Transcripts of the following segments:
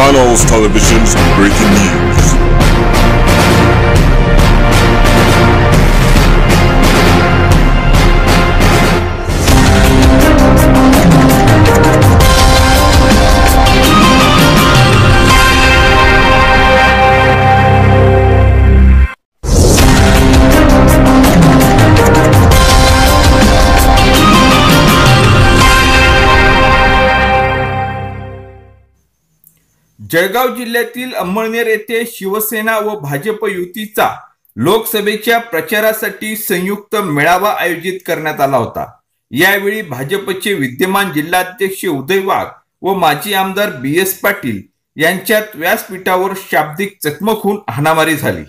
Channels Television's breaking news. Jalgaon जिल्ह्यातील अंमळनेर येथे शिवसेना व भाजप युतीचा लोकसभेच्या प्रचारासाठी संयुक्त मेळावा आयोजित करण्यात आला होता. यावेळी भाजपचे विद्यमान जिल्हाध्यक्ष उदय वाघ व माजी आमदार बी एस पाटील यांच्यात व्यासपीठावर शाब्दिक चकमक होऊन हाणामारी झाली.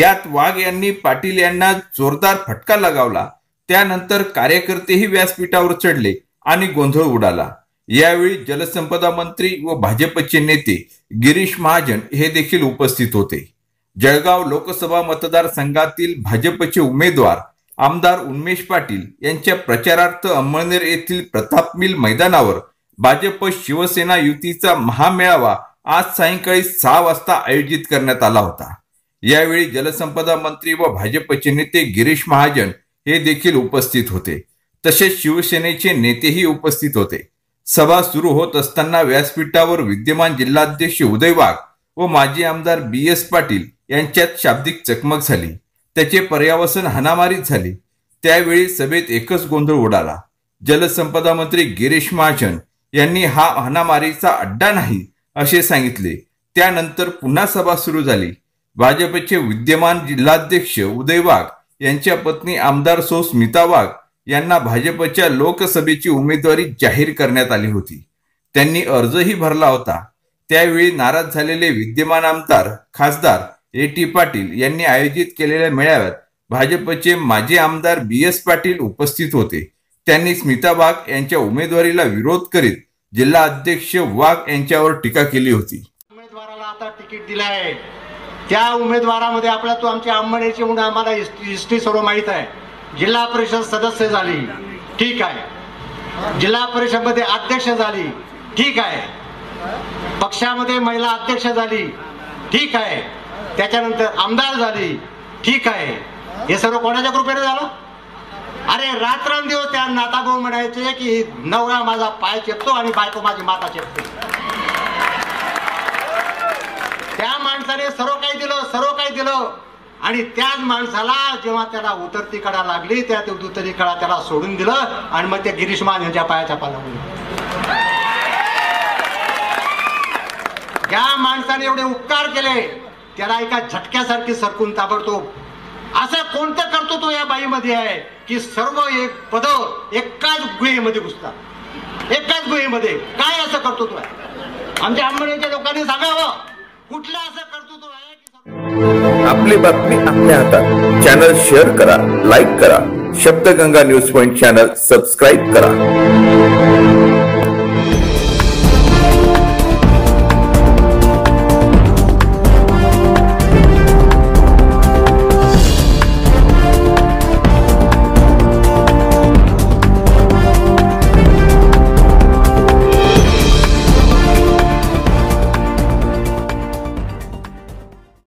यात वाघ यांनी पाटील यांना जोरदार फटका लगावला. त्यानंतर कार्यकर्तेही व्यासपीठावर चढले आणि गोंधळ उडाला. यावेळी जलसंपदा मंत्री व भाजपचे नेते गिरीश महाजन हे देखील उपस्थित होते. जळगाव लोकसभा मतदारसंघातील भाजपचे उमेदवार आमदार उन्मेश पाटील यांच्या प्रचारार्थ अंमळनेर येथील प्रताप मिल मैदानावर भाजप शिवसेना युतीचा महामेळावा आज सायंकाळी सहा वाजता आयोजित करण्यात आला होता. यावेळी जलसंपदा मंत्री व भाजपचे नेते गिरीश महाजन हे देखील उपस्थित होते. तसेच शिवसेनेचे नेतेही उपस्थित होते. सभा सुरू होत असताना व्यासपीठावर विद्यमान जिल्हाध्यक्ष उदय वाघ व माजी आमदार बी एस पाटील यांच्यात शाब्दिक चकमक झाली. त्याचे पर्यावसन हाणामारीत झाले. त्यावेळी सभेत एकच गोंधळ उडाला. जलसंपदा मंत्री गिरीश महाजन यांनी हा हाणामारीचा अड्डा नाही असे सांगितले. त्यानंतर पुन्हा सभा सुरू झाली. भाजपचे विद्यमान जिल्हाध्यक्ष उदय वाघ यांच्या पत्नी आमदार सो स्मिता वाघ यांना भाजपच्या लोकसभेची उमेदवारी जाहीर करण्यात आली होती. त्यांनी अर्जही भरला होता. त्यावेळी नाराज झालेले विद्यमान आमदार खासदार ए टी पाटील यांनी आयोजित केलेल्या मेळाव्यात भाजपचे माजी आमदार बी एस पाटील उपस्थित होते. त्यांनी स्मिता वाघ यांच्या उमेदवारीला विरोध करीत जिल्हा अध्यक्ष वाघ यांच्यावर टीका केली होती. उमेदवाराला आता तिकीट दिलं त्या उमेदवारामध्ये आपला तो आमच्या अंमळनेरची म्हणून आम्हाला हिस्ट्री सर्व माहीत आहे. जिल्हा परिषद सदस्य झाली. ठीक आहे. जिल्हा परिषदमध्ये अध्यक्ष झाली. ठीक आहे. पक्षामध्ये महिला अध्यक्ष झाली. ठीक आहे. त्याच्यानंतर आमदार झाली. ठीक आहे. हे सर्व कोणाच्या कृपेने झालं? अरे रात्रंदिवस त्या नाताभाऊ म्हणायचे की नवरा माझा पाय चेपतो आणि बायको माझी माता चेपतो. त्या माणसाने सर्व काही दिलं सर्व काही दिलं. आणि त्याच माणसाला जेव्हा त्याला उतरती कडा लागली त्या उतरती कडा त्याला सोडून दिलं आणि मग त्या गिरीश मान यांच्या पायाच्या पाला ज्या माणसाने एवढे उपकार केले त्याला एका झटक्यासारखी सरकून ताबडतोब. असं कोणतं कर्तृत्व या बाईमध्ये आहे की सर्व एक पद एकाच गुहेमध्ये घुसतात? एकाच गुहेमध्ये. काय असं कर्तृत्व आहे? आमच्या अंबळीच्या लोकांनी सांगावं. कुठलं असं कर्तृत्व आहे की चांगली बातमी आपल्या हातात. चॅनल शेअर करा लाईक करा. Shabdganga news point channel subscribe करा.